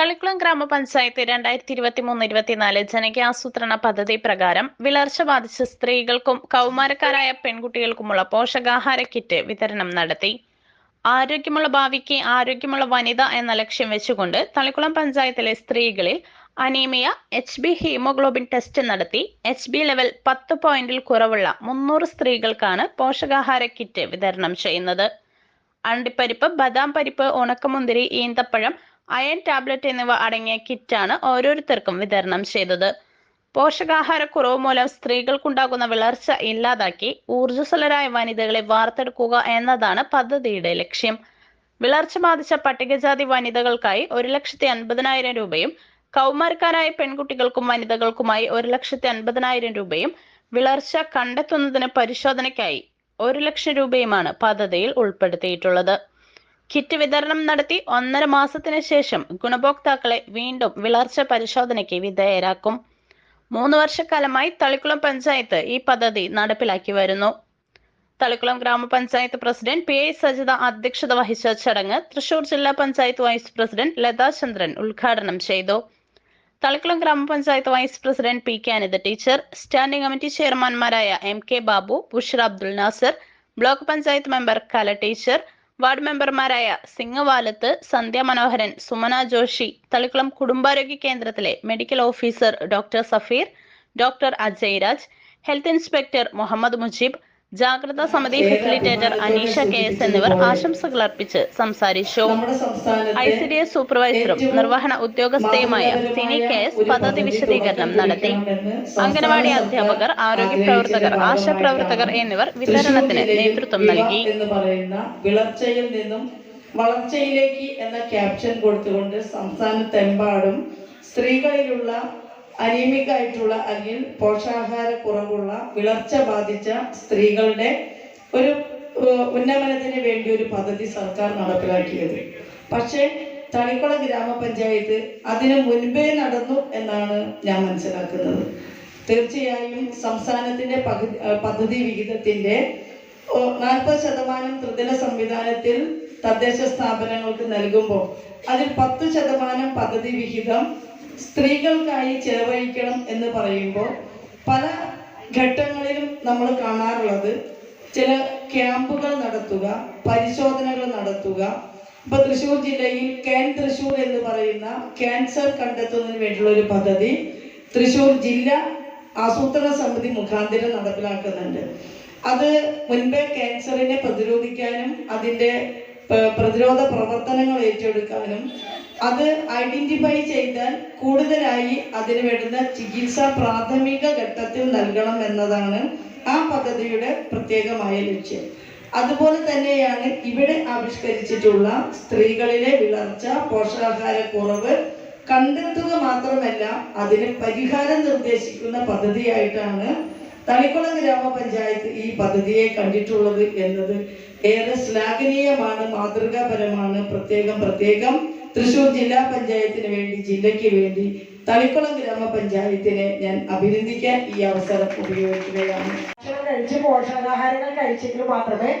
തളിക്കുളം ഗ്രാമപഞ്ചായത്ത് രണ്ടായിരത്തി ഇരുപത്തി മൂന്ന് ഇരുപത്തിനാല് ജനകീയാസൂത്രണ പദ്ധതി പ്രകാരം വിളർച്ച ബാധിച്ച സ്ത്രീകൾക്കും കൗമാരക്കാരായ പെൺകുട്ടികൾക്കുമുള്ള പോഷകാഹാര കിറ്റ് വിതരണം നടത്തി. ആരോഗ്യമുള്ള ഭാവിക്ക് ആരോഗ്യമുള്ള വനിത എന്ന ലക്ഷ്യം വെച്ചുകൊണ്ട് തളിക്കുളം പഞ്ചായത്തിലെ സ്ത്രീകളിൽ anaemia H B haemoglobin test നടത്തി. എച്ച് ബി ലെവൽ പത്ത് പോയിന്റിൽ കുറവുള്ള മുന്നൂറ് സ്ത്രീകൾക്കാണ് പോഷകാഹാര കിറ്റ് വിതരണം ചെയ്യുന്നത്. അണ്ടിപ്പരിപ്പ് ബദാം പരിപ്പ് ഉണക്കമുന്തിരി ഈന്തപ്പഴം അയൺ ടാബ്ലറ്റ് എന്നിവ അടങ്ങിയ കിറ്റാണ് ഓരോരുത്തർക്കും വിതരണം ചെയ്തത്. പോഷകാഹാരക്കുറവ് മൂലം സ്ത്രീകൾക്കുണ്ടാകുന്ന വിളർച്ച ഇല്ലാതാക്കി ഊർജസ്വലരായ വനിതകളെ വാർത്തെടുക്കുക എന്നതാണ് പദ്ധതിയുടെ ലക്ഷ്യം. വിളർച്ച ബാധിച്ച പട്ടികജാതി വനിതകൾക്കായി ഒരു ലക്ഷത്തി അൻപതിനായിരം രൂപയും കൗമാരക്കാരായ പെൺകുട്ടികൾക്കും വനിതകൾക്കുമായി ഒരു ലക്ഷത്തി അൻപതിനായിരം രൂപയും വിളർച്ച കണ്ടെത്തുന്നതിന് പരിശോധനയ്ക്കായി ഒരു ലക്ഷം രൂപയുമാണ് പദ്ധതിയിൽ ഉൾപ്പെടുത്തിയിട്ടുള്ളത്. കിറ്റ് വിതരണം നടത്തി ഒന്നര മാസത്തിന് ശേഷം ഗുണഭോക്താക്കളെ വീണ്ടും വിളർച്ച പരിശോധനയ്ക്ക് വിധേയരാക്കും. മൂന്ന് വർഷക്കാലമായി തളിക്കുളം പഞ്ചായത്ത് ഈ പദ്ധതി നടപ്പിലാക്കി വരുന്നു. തളിക്കുളം ഗ്രാമപഞ്ചായത്ത് പ്രസിഡന്റ് പി ഐ സജിത അധ്യക്ഷത വഹിച്ച ചടങ്ങ് തൃശൂർ ജില്ലാ പഞ്ചായത്ത് വൈസ് പ്രസിഡന്റ് ലതാചന്ദ്രൻ ഉദ്ഘാടനം ചെയ്തു. തളിക്കുളം ഗ്രാമപഞ്ചായത്ത് vice president P K Anitha teacher standing committee ചെയർമാൻമാരായ M K Babu Bushar Abdul Nasar block panchayat member Kala teacher ward മെമ്പർമാരായ സിംഗവാലത്ത് സന്ധ്യ മനോഹരൻ സുമന ജോഷി തളിക്കുളം കുടുംബാരോഗ്യ കേന്ദ്രത്തിലെ medical officer doctor Safeer doctor Ajayraj health inspector Muhammad Mujeeb ജാഗ്രതാ സമിതി facilitator Aneesha K S എന്നിവർ ആശംസകൾ അർപ്പിച്ച് സംസാരിച്ചു. I C D S സൂപ്പർവൈസറും നിർവഹണ ഉദ്യോഗസ്ഥയുമായ സിനി കെ എസ് പദ്ധതി വിശദീകരണം നടത്തി. അംഗനവാടി അധ്യാപകർ ആരോഗ്യ പ്രവർത്തകർ ആശാ പ്രവർത്തകർ എന്നിവർ വിതരണത്തിന് നേതൃത്വം നൽകി. വിളർച്ചയിൽ നിന്നും വളർച്ചയിലേക്ക് എന്ന ക്യാപ്ഷൻ കൊടുത്തുകൊണ്ട് സംസ്ഥാനത്തെമ്പാടും സ്ത്രീകളിലുള്ള അനീമിക് ആയിട്ടുള്ള അല്ലെങ്കിൽ പോഷകാഹാര കുറവുള്ള വിളർച്ച ബാധിച്ച സ്ത്രീകളുടെ ഒരു ഉന്നമനത്തിന് വേണ്ടി ഒരു പദ്ധതി സർക്കാർ നടപ്പിലാക്കിയത്. പക്ഷേ തളിക്കുള ഗ്രാമപഞ്ചായത്ത് അതിനു മുൻപേ നടന്നു എന്നാണ് ഞാൻ മനസ്സിലാക്കുന്നത്. തീർച്ചയായും സംസ്ഥാനത്തിന്റെ പദ്ധതി വിഹിതത്തിന്റെ നാൽപ്പത് ശതമാനം ത്രിതല സംവിധാനത്തിൽ തദ്ദേശ സ്ഥാപനങ്ങൾക്ക് നൽകുമ്പോൾ അതിൽ പത്ത് ശതമാനം പദ്ധതി വിഹിതം സ്ത്രീകൾക്കായി ചെലവഴിക്കണം എന്ന് പറയുമ്പോൾ പല ഘട്ടങ്ങളിലും നമ്മൾ കാണാറുള്ളത് ചില ക്യാമ്പുകൾ നടത്തുക പരിശോധനകൾ നടത്തുക. ഇപ്പൊ തൃശ്ശൂർ ജില്ലയിൽ ക്യാൻ തൃശ്ശൂർ എന്ന് പറയുന്ന ക്യാൻസർ കണ്ടെത്തുന്നതിന് വേണ്ടിയുള്ള ഒരു പദ്ധതി തൃശ്ശൂർ ജില്ല ആസൂത്രണ സമിതി മുഖാന്തരം നടപ്പിലാക്കുന്നുണ്ട്. അത് മുൻപേ ക്യാൻസറിനെ പ്രതിരോധിക്കാനും അതിന്റെ പ്രതിരോധ പ്രവർത്തനങ്ങൾ ഏറ്റെടുക്കാനും അത് ഐഡന്റിഫൈ ചെയ്താൽ കൂടുതലായി അതിന് വേണ്ടുന്ന ചികിത്സ പ്രാഥമിക ഘട്ടത്തിൽ നൽകണം എന്നതാണ് ആ പദ്ധതിയുടെ പ്രത്യേകമായ ലക്ഷ്യം. അതുപോലെ തന്നെയാണ് ഇവിടെ ആവിഷ്കരിച്ചിട്ടുള്ള സ്ത്രീകളിലെ വിളർച്ച പോഷകാഹാരക്കുറവ് കണ്ടെത്തുക മാത്രമല്ല അതിന് പരിഹാരം നിർദ്ദേശിക്കുന്ന പദ്ധതിയായിട്ടാണ് തളിക്കുളം ഗ്രാമപഞ്ചായത്ത് ഈ പദ്ധതിയെ കണ്ടിട്ടുള്ളത് എന്നത്. ഏറെ ശ്ലാഘനീയമാണ് മാതൃകാപരമാണ് പ്രത്യേകം പ്രത്യേകം തൃശൂർ ജില്ലാ പഞ്ചായത്തിന് വേണ്ടി ജില്ലയ്ക്ക് വേണ്ടി തളിക്കുളം ഗ്രാമപഞ്ചായത്തിനെ ഞാൻ അഭിനന്ദിക്കാൻ ഈ അവസരം ഉപയോഗിക്കുകയാണ്. ഭക്ഷണം കഴിച്ച് പോഷകാഹാരങ്ങൾ കഴിച്ചെങ്കിൽ മാത്രമേ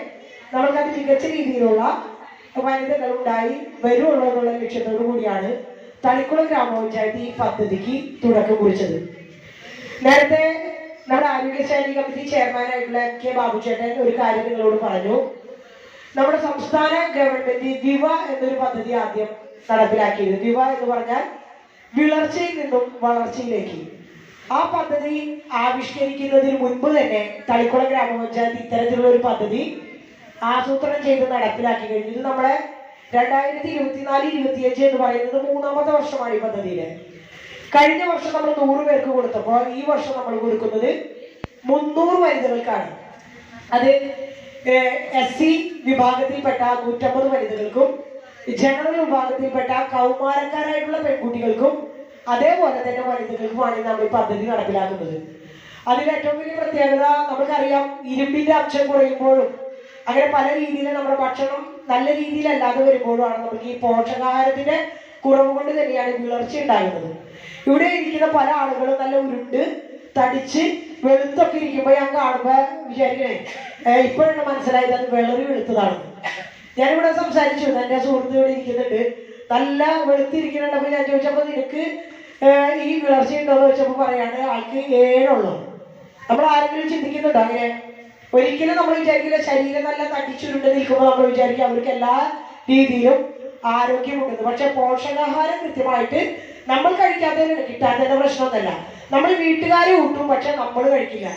നമുക്കത് മികച്ച രീതിയിലുള്ള വനിതകൾ ഉണ്ടായി വരുള്ളൂ എന്നുള്ള ലക്ഷ്യത്തോടു കൂടിയാണ് തളിക്കുളം ഗ്രാമപഞ്ചായത്ത് ഈ പദ്ധതിക്ക് തുടക്കം കുറിച്ചത്. നേരത്തെ നമ്മുടെ ആരോഗ്യശാലി കമ്മിറ്റി ചെയർമാനായിട്ടുള്ള കെ ബാബുചേട്ടൻ ഒരു കാര്യം നിങ്ങളോട് പറഞ്ഞു. നമ്മുടെ സംസ്ഥാന ഗവൺമെന്റ് വിവ എന്നൊരു പദ്ധതി ആദ്യം നടപ്പിലാക്കിയത് ദിവ എന്ന് പറഞ്ഞാൽ വിളർച്ചയിൽ നിന്നും വളർച്ചയിലേക്ക്. ആ പദ്ധതി ആവിഷ്കരിക്കുന്നതിന് മുൻപ് തന്നെ തളിക്കുളം ഗ്രാമപഞ്ചായത്ത് ഇത്തരത്തിലുള്ള ഒരു പദ്ധതി ആസൂത്രണം ചെയ്ത് നടപ്പിലാക്കി കഴിഞ്ഞു. ഇത് നമ്മളെ രണ്ടായിരത്തി ഇരുപത്തിനാല് ഇരുപത്തിയഞ്ച് എന്ന് പറയുന്നത് മൂന്നാമത്തെ വർഷമാണ് ഈ പദ്ധതിയിൽ. കഴിഞ്ഞ വർഷം നമ്മൾ നൂറ് പേർക്ക് കൊടുത്തപ്പോൾ ഈ വർഷം നമ്മൾ കൊടുക്കുന്നത് മുന്നൂറ് വനിതകൾക്കാണ്. അത് എസ് സി വിഭാഗത്തിൽപ്പെട്ട നൂറ്റമ്പത് വനിതകൾക്കും ജനറൽ വിഭാഗത്തിൽപ്പെട്ട കൗമാരക്കാരായിട്ടുള്ള പെൺകുട്ടികൾക്കും അതേപോലെ തന്നെ വനിതകൾക്കുമാണ് നമ്മൾ പദ്ധതി നടപ്പിലാക്കുന്നത്. അതിൽ ഏറ്റവും വലിയ പ്രത്യേകത നമുക്കറിയാം ഇരുമ്പിന്റെ അംശം കുറയുമ്പോഴും അങ്ങനെ പല രീതിയിൽ നമ്മുടെ ഭക്ഷണം നല്ല രീതിയിലല്ലാതെ വരുമ്പോഴുമാണ് നമുക്ക് ഈ പോഷകാഹാരത്തിന്റെ കുറവ് കൊണ്ട് തന്നെയാണ് വിളർച്ച ഉണ്ടാകുന്നത്. ഇവിടെ ഇരിക്കുന്ന പല ആളുകളും നല്ല ഉരുണ്ട് തടിച്ച് വെളുത്തൊക്കെ ഇരിക്കുമ്പോൾ ഞാൻ കാണുമ്പോൾ വിചാരിക്കണേ ഇപ്പോഴാണ് മനസ്സിലായത് അത് വെളറി വെളുത്തതാണ്. ഞാനിവിടെ സംസാരിച്ചു എന്റെ സുഹൃത്ത് ഇവിടെ ഇരിക്കുന്നുണ്ട്. നല്ല വെളുത്തിരിക്കുന്നുണ്ട്. അപ്പൊ ഞാൻ ചോദിച്ചപ്പോൾ നിനക്ക് ഈ വിളർച്ച ഉണ്ടോയെന്ന് ചോദിച്ചപ്പോൾ പറയാണ് ആൾക്ക് ഏഴുള്ളൂ. നമ്മൾ ആരെങ്കിലും ചിന്തിക്കുന്നുണ്ടോ അങ്ങനെ? ഒരിക്കലും നമ്മൾ വിചാരിക്കില്ല ശരീരം നല്ല തടിച്ചുരുണ്ട് നിൽക്കുമ്പോൾ നമ്മൾ വിചാരിക്കും അവർക്ക് എല്ലാ രീതിയിലും ആരോഗ്യമുണ്ടെന്ന്. പക്ഷെ പോഷകാഹാരം കൃത്യമായിട്ട് നമ്മൾ കഴിക്കാത്തതിന് കിട്ടാത്തതിന്റെ പ്രശ്നമൊന്നുമല്ല. നമ്മൾ വീട്ടുകാർ കൂട്ടും പക്ഷെ നമ്മൾ കഴിക്കില്ല.